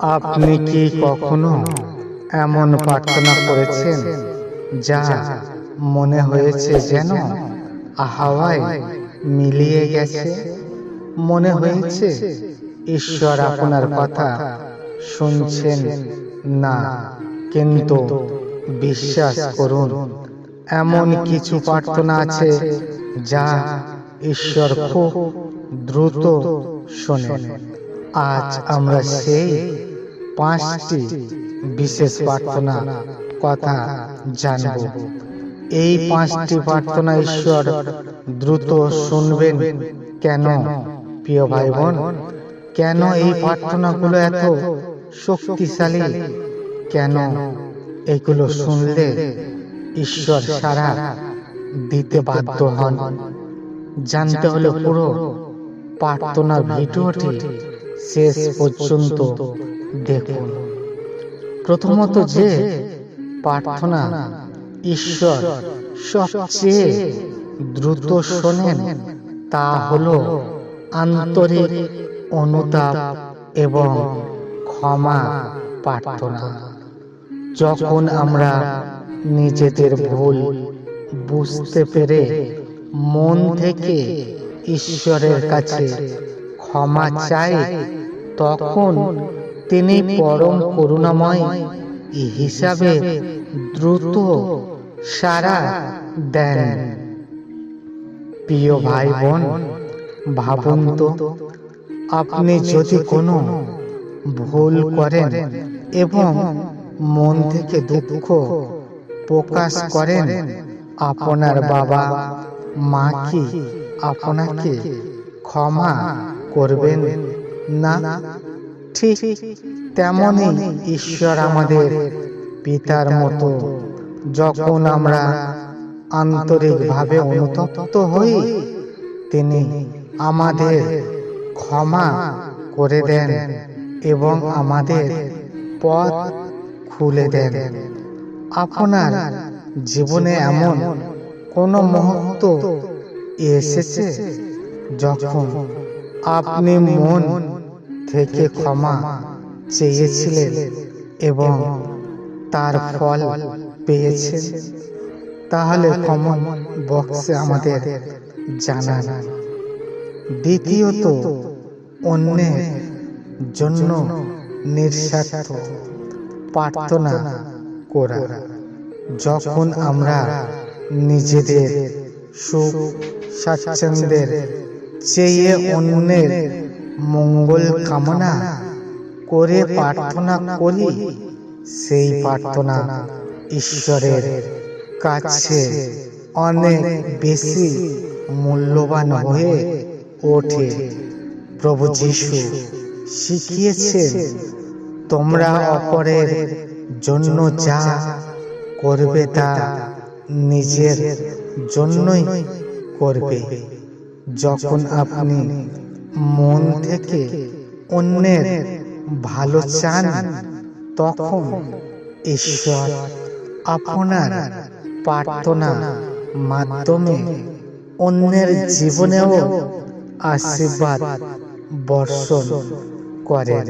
আপনি কি কখনো এমন প্রার্থনা করেছেন যা মনে হয়েছে যেন হাওয়ায় মিলিয়ে গেছে? মনে হয়েছে ঈশ্বর আপনার কথা শুনছেন? না। কিন্তু বিশ্বাস করুন এমন কিছু প্রার্থনা আছে যা ঈশ্বর খুব দ্রুত শোনেন। আজ আমরা সেই পাঁচটি বিশেষ প্রার্থনা কথা জানব। এই পাঁচটি প্রার্থনা ঈশ্বর দ্রুত শুনবেন। কেন, প্রিয় ভাই বোন কেন এই প্রার্থনাগুলো এত শক্তিশালী? কেন এগুলো শুনলে ঈশ্বর সারা দিতে বাধ্য হন? জানতে হলে পুরো প্রার্থনার ভিডিওটি শেষ পর্যন্ত দেখুন। প্রথমত যে প্রার্থনা ঈশ্বর সবচেয়ে দ্রুত শোনেন, তা হলো আন্তরিক অনুতাপ এবং ক্ষমা প্রার্থনা। যখন আমরা নিজেদের ভুল বুঝতে পেরে মন থেকে ঈশ্বরের কাছে ক্ষমা চাই, তখন তিনি পরম করুণাময়। হিসাবে দ্রুত সারা দেন। প্রিয় ভাই বোন ভাবুন তো, আপনি যদি কোনো ভুল করেন এবং মন থেকে দুঃখ প্রকাশ করেন, আপনার বাবা মা কি আপনাকে ক্ষমা করবেন না? ঠিক তেমনই ঈশ্বর আমাদের পিতার মতো। যখন আমরা আন্তরিকভাবে অনুতপ্ত হই, তিনি আমাদের ক্ষমা করে দেন এবং আমাদের পথ খুলে দেন। আপনার জীবনে এমন কোন মুহূর্ত এসেছে যখন আপনি মন থেকে ক্ষমা চেয়েছিলেন এবং তার ফল পেয়েছেন। তাহলে কমন বক্সে আমাদের জানান। দ্বিতীয়ত, অন্যের জন্য নিঃস্বার্থ প্রার্থনা করা। যখন আমরা নিজেদের সুখ স্বাচ্ছন্দ্যের চেয়ে অন্যের মঙ্গল কামনা করে প্রার্থনা করি সেই প্রার্থনা ঈশ্বরের কাছে অনেক বেশি মূল্যবান হয়ে ওঠে। প্রভু যিশু শিখিয়েছেন তোমরা অপরের জন্য যা করবে তা নিজের জন্যই করবে। যখন আপনি মন থেকে অন্যের ভালো চান তখন ঈশ্বর আপনার প্রার্থনা মাধ্যমে অন্যের জীবনেও আশীর্বাদ বর্ষণ করেন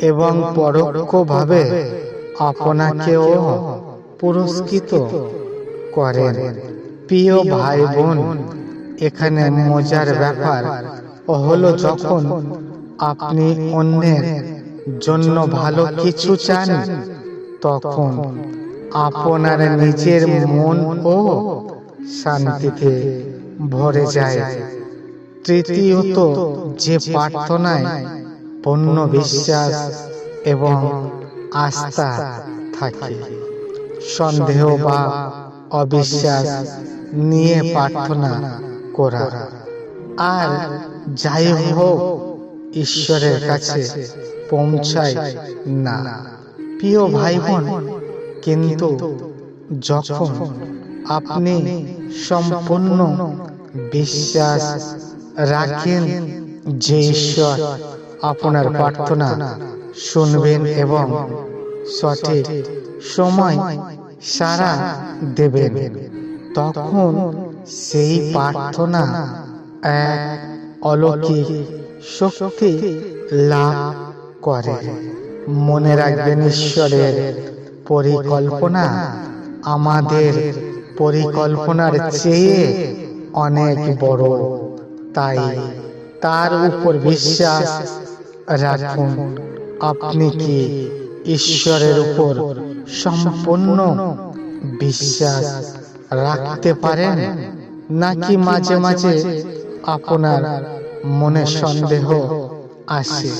এবং পরোক্ষভাবে আপনাকেও পুরস্কৃত করেন। প্রিয় ভাই বোন, এখানে মজার ব্যাপার হলো যখন আপনি অন্যের জন্য ভালো কিছু চান, তখন আপনার নিজের মন ও শান্তিতে ভরে যায়। তৃতীয়ত, যে প্রার্থনায় পূর্ণ বিশ্বাস এবং আস্থা থাকে, সন্দেহ বা অবিশ্বাস নিয়ে প্রার্থনা করা। আর যাই হোক ঈশ্বরের কাছে পৌঁছায় না। প্রিয় ভাই বোন কিন্তু যখন আপনি সম্পূর্ণ বিশ্বাস রাখেন যে ঈশ্বর আপনার প্রার্থনা শুনবেন এবং সঠিক সময় সারা দেবেন। তখন সেই প্রার্থনা এক অলৌকিক শক্তি লাভ করে। মনে রাখবেন ঈশ্বরের পরিকল্পনা আমাদের পরিকল্পনার চেয়ে অনেক বড়। তাই তার উপর বিশ্বাস রাখুন। আপনি কি ঈশ্বরের উপর সম্পূর্ণ বিশ্বাস রাখতে পারেন? নাকি মাঝে মাঝে আপনার মনে সন্দেহ আসে।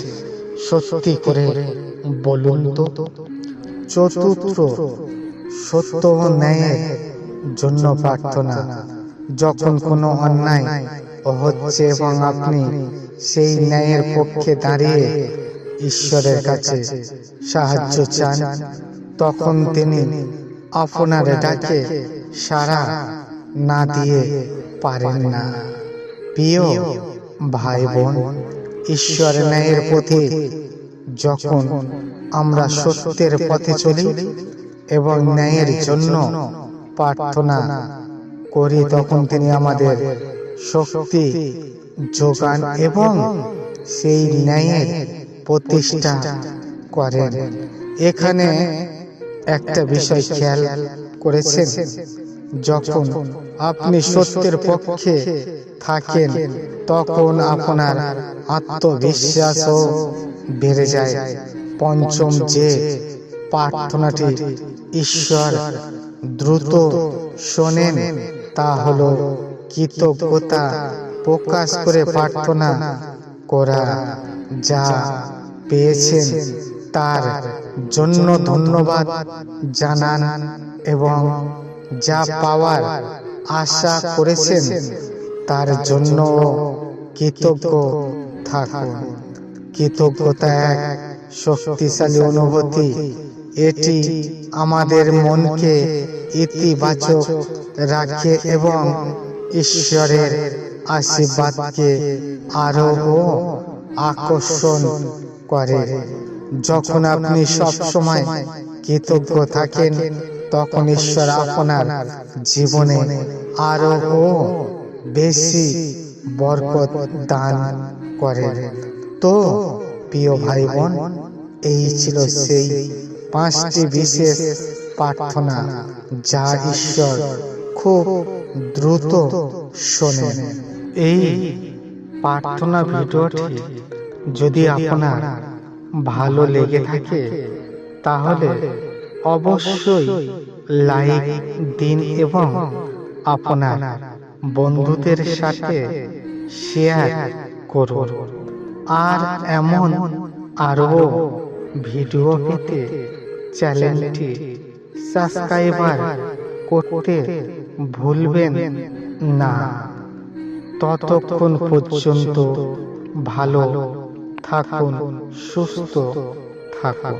সত্যি করে বলুন তো, চতুর্থ সত্য ন্যায়ের জন্য প্রার্থনা। যখন কোনো অন্যায় হচ্ছে এবং আপনি সেই ন্যায়ের পক্ষে দাঁড়িয়ে ঈশ্বরের কাছে সাহায্য চান, তখন তিনি আপনার ডাকে সারা না দিয়ে পারেন না। প্রিয় ভাই বোন ঈশ্বর ন্যায়ের পথে যখন আমরা সত্যের পথে চলি এবং ন্যায়ের জন্য প্রার্থনা করি, তখন তিনি আমাদের শক্তি যোগান এবং সেই ন্যায়ের প্রতিষ্ঠা করেন। এখানে একটা বিষয় খেয়াল করেছেন। যখন আপনি সত্যের পক্ষে থাকেন, তখন আপনার আত্মবিশ্বাসও বেড়ে যায়। পঞ্চম যে প্রার্থনাটি ঈশ্বর দ্রুত শোনেন, তা হল কৃতজ্ঞতা প্রকাশ করে প্রার্থনা করা, যা পেয়েছেন তার জন্য ধন্যবাদ জানান এবং যা পাওয়ার আশা করেছেন তার জন্য কৃতজ্ঞ থাকুন। কৃতজ্ঞতা এক শক্তিশালী অনুভূতি। এটি আমাদের মনকে ইতিবাচক রাখে এবং ঈশ্বরের আশীর্বাদকে আরও আকর্ষণ করে। যখন আপনি সব সময় কৃতজ্ঞ থাকেন তখন ঈশ্বর আপনার জীবনে আরও বেশি বরকত দান করেন। তো প্রিয় ভাই বোন এই ছিল সেই পাঁচটি বিশেষ প্রার্থনা যা ঈশ্বর খুব দ্রুত শোনেন। এই প্রার্থনা ভিডিওটি যদি আপনার ভালো লেগে থাকে, তাহলে অবশ্যই লাইক দিন এবং আপনার বন্ধুদের সাথে শেয়ার করুন। আর এমন আরও ভিডিও পেতে চ্যানেলটি সাবস্ক্রাইবার করতে ভুলবেন না। ততক্ষণ পর্যন্ত ভালো থাকুন, সুস্থ থাকুন।